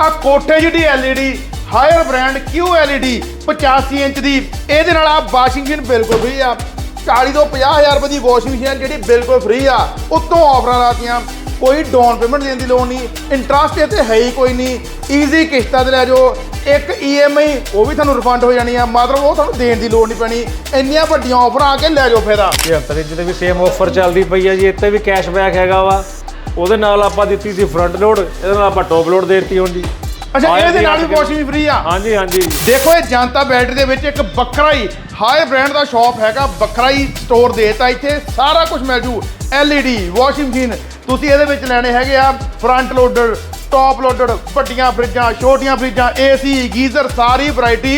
ਆ ਕੋਠੇ ਜਿਹੜੀ LED Haier brand QLED 85 inch ਦੀ। ਇਹਦੇ ਨਾਲ ਆ ਵਾਸ਼ਿੰਗ ਮਸ਼ੀਨ ਬਿਲਕੁਲ ਫ੍ਰੀ ਆ। 40 ਤੋਂ 50000 ਰੁਪਏ ਦੀ ਵਾਸ਼ਿੰਗ ਮਸ਼ੀਨ ਜਿਹੜੀ ਬਿਲਕੁਲ ਫ੍ਰੀ ਆ। ਉੱਤੋਂ ਆਫਰਾਂ ਲਾਤੀਆਂ ਕੋਈ ਡਾਊਨ ਪੇਮੈਂਟ ਦੇਣ ਦੀ ਲੋੜ ਨਹੀਂ। ਇੰਟਰਸਟ ਇਹ ਤੇ ਹੈ ਹੀ ਕੋਈ ਨਹੀਂ। ਈਜ਼ੀ ਕਿਸ਼ਤਾਂ ਤੇ ਲੈ ਜਾਓ। ਇੱਕ EMI ਉਹ ਵੀ ਤੁਹਾਨੂੰ ਰਿਫੰਡ ਹੋ ਜਾਣੀ ਆ। ਮਤਲਬ ਉਹ ਤੁਹਾਨੂੰ ਦੇਣ ਦੀ ਲੋੜ ਨਹੀਂ ਪੈਣੀ। ਇੰਨੀਆਂ ਵੱਡੀਆਂ ਆਫਰਾਂ ਆ ਕੇ ਲੈ ਜਾਓ ਫਾਇਦਾ ਇਹ ਹਫ਼ਤੇ ਜਿਹਦੇ ਵੀ ਸੇਮ ਆਫਰ ਚੱਲਦੀ ਪਈ ਆ ਜੀ। ਇੱਥੇ ਵੀ ਕੈਸ਼ਬੈਕ ਹੈਗਾ ਵਾ। ਉਹਦੇ ਨਾਲ ਆਪਾਂ ਦਿੱਤੀ ਸੀ ਫਰੰਟ ਲੋਡ ਇਹਦੇ ਨਾਲ ਆਪਾਂ ਟੌਪ ਲੋਡ ਦੇਤੀ ਹੁਣ ਜੀ ਅੱਛਾ ਇਹਦੇ ਨਾਲ ਵੀ ਵਾਸ਼ਿੰਗ ਫ੍ਰੀ ਆ। ਹਾਂਜੀ ਹਾਂਜੀ। ਦੇਖੋ ਇਹ ਜਨਤਾ ਬੈਟਰੀ ਦੇ ਵਿੱਚ ਇੱਕ ਵੱਖਰਾ ਹੀ ਹਾਈ ਬ੍ਰਾਂਡ ਦਾ ਸ਼ਾਪ ਹੈਗਾ ਵੱਖਰਾ ਹੀ ਸਟੋਰ ਦੇਤਾ ਇੱਥੇ ਸਾਰਾ ਕੁਝ ਮਿਲ ਜੂ LED ਵਾਸ਼ਿੰਗ ਮਸ਼ੀਨ ਤੁਸੀਂ ਇਹਦੇ ਵਿੱਚ ਲੈਣੇ ਹੈਗੇ ਆ ਫਰੰਟ ਲੋਡਰ ਟੌਪ ਲੋਡਰ ਵੱਡੀਆਂ ਫਰਿੱਜਾਂ ਛੋਟੀਆਂ ਫਰਿੱਜਾਂ AC ਗੀਜ਼ਰ ਸਾਰੀ ਵੈਰਾਈਟੀ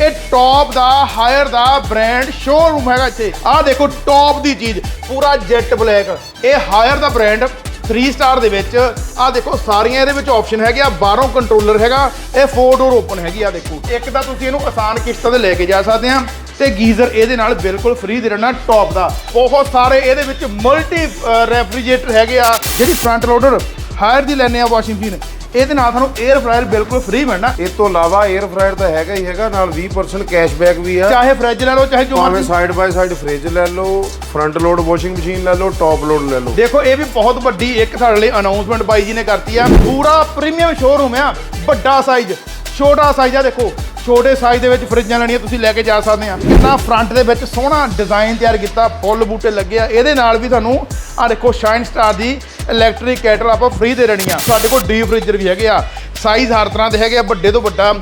ਇਹ ਟੌਪ ਦਾ ਹਾਇਰ ਦਾ ਬ੍ਰਾਂਡ ਸ਼ੋਰੂਮ ਹੈਗਾ ਇੱਥੇ। ਆਹ ਦੇਖੋ ਟੌਪ ਦੀ ਚੀਜ਼ ਪੂਰਾ ਜੈਟ ਬਲੈਕ ਇਹ ਹਾਇਰ ਦਾ ਬ੍ਰਾਂਡ 3 ਸਟਾਰ ਦੇ ਵਿੱਚ ਆ ਦੇਖੋ, ਸਾਰੀਆਂ ਇਹਦੇ ਵਿੱਚ ਆਪਸ਼ਨ ਹੈਗੇ ਆ, ਬਾਹਰੋਂ ਕੰਟਰੋਲਰ ਹੈਗਾ, ਇਹ 4 ਡੋਰ ਓਪਨ ਹੈਗੀ ਆ ਦੇਖੋ। ਇੱਕ ਤਾਂ ਤੁਸੀਂ ਇਹਨੂੰ ਆਸਾਨ ਕਿਸ਼ਤਾਂ ਤੇ ਲੈ ਕੇ ਜਾ ਸਕਦੇ ਆ, ਤੇ ਗੀਜ਼ਰ ਇਹਦੇ ਨਾਲ ਬਿਲਕੁਲ ਫ੍ਰੀ ਦੇ ਰਹਿਣਾ ਟੌਪ ਦਾ। ਬਹੁਤ ਸਾਰੇ ਇਹਦੇ ਵਿੱਚ ਮਲਟੀ ਰੈਫਰੀਜਰੇਟਰ ਹੈਗੇ ਆ, ਜਿਹੜੀ ਫਰੰਟ ਲੋਡਰ ਹਾਇਰ ਦੀ ਲੈਣੇ ਆ ਵਾਸ਼ਿੰਗ ਮਸ਼ੀਨ ਇਹਦੇ ਨਾਲ ਤੁਹਾਨੂੰ 에ਅਰ ਫਰਾਇਰ ਬਿਲਕੁਲ ਫ੍ਰੀ ਮਿਲਣਾ। ਇਸ ਤੋਂ ਇਲਾਵਾ 에ਅਰ ਫਰਾਇਰ ਤਾਂ ਹੈਗਾ ਹੀ ਹੈਗਾ ਨਾਲ 20% ਕੈਸ਼ਬੈਕ ਵੀ ਆ। ਚਾਹੇ ਫ੍ਰਿਜ ਲੈ ਲਓ ਚਾਹੇ ਜੋ ਭਾਵੇਂ ਮਰਜ਼ੀ। ਸਾਈਡ ਬਾਈ ਸਾਈਡ ਫ੍ਰਿਜ ਲੈ ਲਓ ਫਰੰਟ ਲੋਡ ਵਾਸ਼ਿੰਗ ਮਸ਼ੀਨ ਲੈ ਲਓ ਟੌਪ ਲੋਡ ਲੈ ਲਓ। ਦੇਖੋ ਇਹ ਵੀ ਬਹੁਤ ਵੱਡੀ ਇੱਕ ਸਾਡੇ ਲਈ ਅਨਾਉਂਸਮੈਂਟ ਬਾਈ ਜੀ ਨੇ ਕਰਤੀ ਆ। ਪੂਰਾ ਪ੍ਰੀਮੀਅਮ ਸ਼ੋਰੂਮ ਆ ਵੱਡਾ ਸਾਈਜ਼ ਛੋਟਾ ਸਾਈਜ਼ ਆ ਦੇਖੋ। ਛੋਟੇ ਸਾਈਜ਼ ਦੇ ਵਿੱਚ ਫਰਿੱਜਾਂ ਲੈਣੀਆਂ ਤੁਸੀਂ ਲੈ ਕੇ ਜਾ ਸਕਦੇ ਆ। ਕਿੰਨਾ ਫਰੰਟ ਦੇ ਵਿੱਚ ਸੋਹਣਾ ਡਿਜ਼ਾਈਨ ਤਿਆਰ ਕੀਤਾ ਫੁੱਲ ਬੂਟੇ ਲੱਗੇ ਆ। ਇਹਦੇ ਨਾਲ ਵੀ ਤੁਹਾਨੂੰ ਆ ਦੇਖੋ ਸ਼ਾਈਨ ਸਟਾਰ ਦੀ ਇਲੈਕਟ੍ਰਿਕ ਕੈਟਲ ਆਪਾਂ ਫ੍ਰੀ ਦੇ ਰਹਿਣੀ ਆ। ਸਾਡੇ ਕੋਲ ਡੀਪ ਫ੍ਰੀਜ਼ਰ ਵੀ ਹੈਗੇ ਆ। ਸਾਈਜ਼ ਹਰ ਤਰ੍ਹਾਂ ਦੇ ਹੈਗੇ ਆ, ਵੱਡੇ ਤੋਂ ਵੱਡਾ।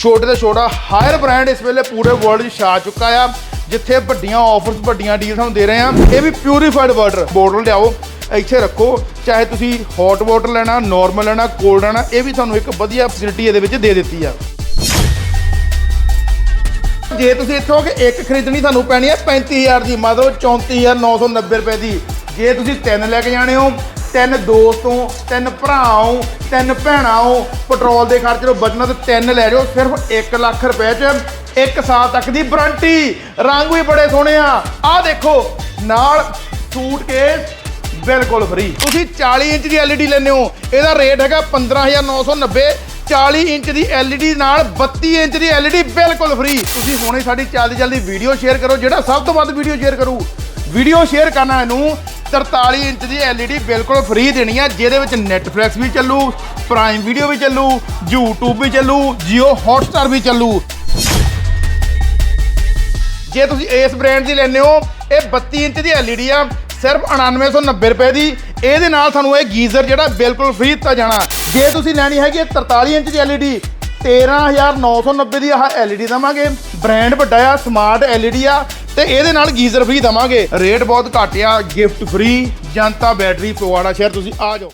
ਛੋਟੇ ਤੋਂ ਛੋਟਾ ਹਾਇਰ ਬ੍ਰਾਂਡ ਇਸ ਵੇਲੇ ਪੂਰੇ ਵਰਲਡ 'ਚ ਛਾ ਚੁੱਕਾ ਆ। ਜਿੱਥੇ ਵੱਡੀਆਂ ਆਫਰਸ ਵੱਡੀਆਂ ਡੀਲ ਤੁਹਾਨੂੰ ਦੇ ਰਹੇ ਆ। ਇਹ ਵੀ ਪਿਊਰੀਫਾਈਡ ਵਾਟਰ ਬੋਟਲ ਲਿਆਓ, ਇੱਥੇ ਰੱਖੋ। ਚਾਹੇ ਤੁਸੀਂ ਹੌਟ ਵਾਟਰ ਲੈਣਾ ਨਾਰਮਲ ਲੈਣਾ ਕੋਲਡ ਲੈਣਾ, ਇਹ ਵੀ ਤੁਹਾਨੂੰ ਇੱਕ ਵਧੀਆ ਫੈਸਿਲਿਟੀ ਇਹਦੇ ਵਿੱਚ ਦੇ ਦਿੱਤੀ ਆ। ਜੇ ਤੁਸੀਂ ਇੱਥੋਂ ਕਿ ਇੱਕ ਖਰੀਦਣੀ ਤੁਹਾਨੂੰ ਪੈਣੀ ਹੈ 35000 ਦੀ। ਮਤਲਬ 34990 ਰੁਪਏ ਦੀ। ਜੇ ਤੁਸੀਂ ਤਿੰਨ ਲੈ ਕੇ ਜਾਣੇ ਹੋ ਤਿੰਨ ਦੋਸਤੋਂ, ਤਿੰਨ ਭਰਾ ਤਿੰਨ ਭੈਣਾਂ ਹੋ ਪੈਟਰੋਲ ਦੇ ਖਰਚ ਤੋਂ ਬਚਣਾ ਤੇ ਤਿੰਨ ਲੈ ਜਾਓ, ਸਿਰਫ 1 ਲੱਖ ਰੁਪਏ 'ਚ ਇੱਕ ਸਾਲ ਤੱਕ ਦੀ ਵਾਰੰਟੀ। ਰੰਗ ਵੀ ਬੜੇ ਸੋਹਣੇ ਆ। ਆਹ ਦੇਖੋ, ਨਾਲ ਸੂਟਕੇਸ ਬਿਲਕੁਲ ਫ੍ਰੀ ਤੁਸੀਂ 40 ਇੰਚ ਦੀ LED ਲੈਂਦੇ ਹੋ। ਇਹਦਾ ਰੇਟ ਹੈਗਾ 15990 40 ਇੰਚ ਦੀ LED ਨਾਲ 32 ਇੰਚ ਦੀ LED ਬਿਲਕੁਲ ਫ੍ਰੀ ਤੁਸੀਂ ਹੁਣੇ ਸਾਡੀ ਜਲਦੀ ਜਲਦੀ ਵੀਡੀਓ ਸ਼ੇਅਰ ਕਰੋ, ਜਿਹੜਾ ਸਭ ਤੋਂ ਵੱਧ ਵੀਡੀਓ ਸ਼ੇਅਰ ਕਰੂ। ਵੀਡੀਓ ਸ਼ੇਅਰ ਕਰਨਾ ਇਹਨੂੰ 43 ਇੰਚ ਦੀ LED ਬਿਲਕੁਲ ਫ੍ਰੀ ਦੇਣੀ ਆ, ਜਿਹਦੇ ਵਿੱਚ Netflix ਵੀ ਚੱਲੂ ਪ੍ਰਾਈਮ ਵੀਡੀਓ ਵੀ ਚੱਲੂ, YouTube ਵੀ ਚੱਲੂ, Jio Hotstar ਵੀ ਚੱਲੂ। ਜੇ ਤੁਸੀਂ ਇਸ ਬ੍ਰਾਂਡ ਦੀ ਲੈਂਦੇ ਹੋ, ਇਹ 32 ਇੰਚ ਦੀ LED ਆ, ਸਿਰਫ 9990 ਰੁਪਏ ਦੀ। ਇਹਦੇ ਨਾਲ ਤੁਹਾਨੂੰ ਇਹ ਗੀਜ਼ਰ ਜਿਹੜਾ ਬਿਲਕੁਲ ਫ੍ਰੀ ਦਿੱਤਾ ਜਾਣਾ। ਜੇ ਤੁਸੀਂ ਲੈਣੀ ਹੈਗੀ ਹੈ 43 ਇੰਚ ਦੀ LED 13990 ਦੀ ਆਹ LED ਦਵਾਂਗੇ। ਬ੍ਰਾਂਡ ਵੱਡਾ ਆ ਸਮਾਰਟ LED ਆ ਤੇ ਇਹਦੇ ਨਾਲ ਗੀਜ਼ਰ ਫ੍ਰੀ ਦਵਾਂਗੇ। ਰੇਟ ਬਹੁਤ ਘੱਟ ਆ ਗਿਫਟ ਫ੍ਰੀ ਜਨਤਾ ਬੈਟਰੀ ਪਵਾੜਾ ਸ਼ਹਿਰ, ਤੁਸੀਂ ਆ ਜਾਓ।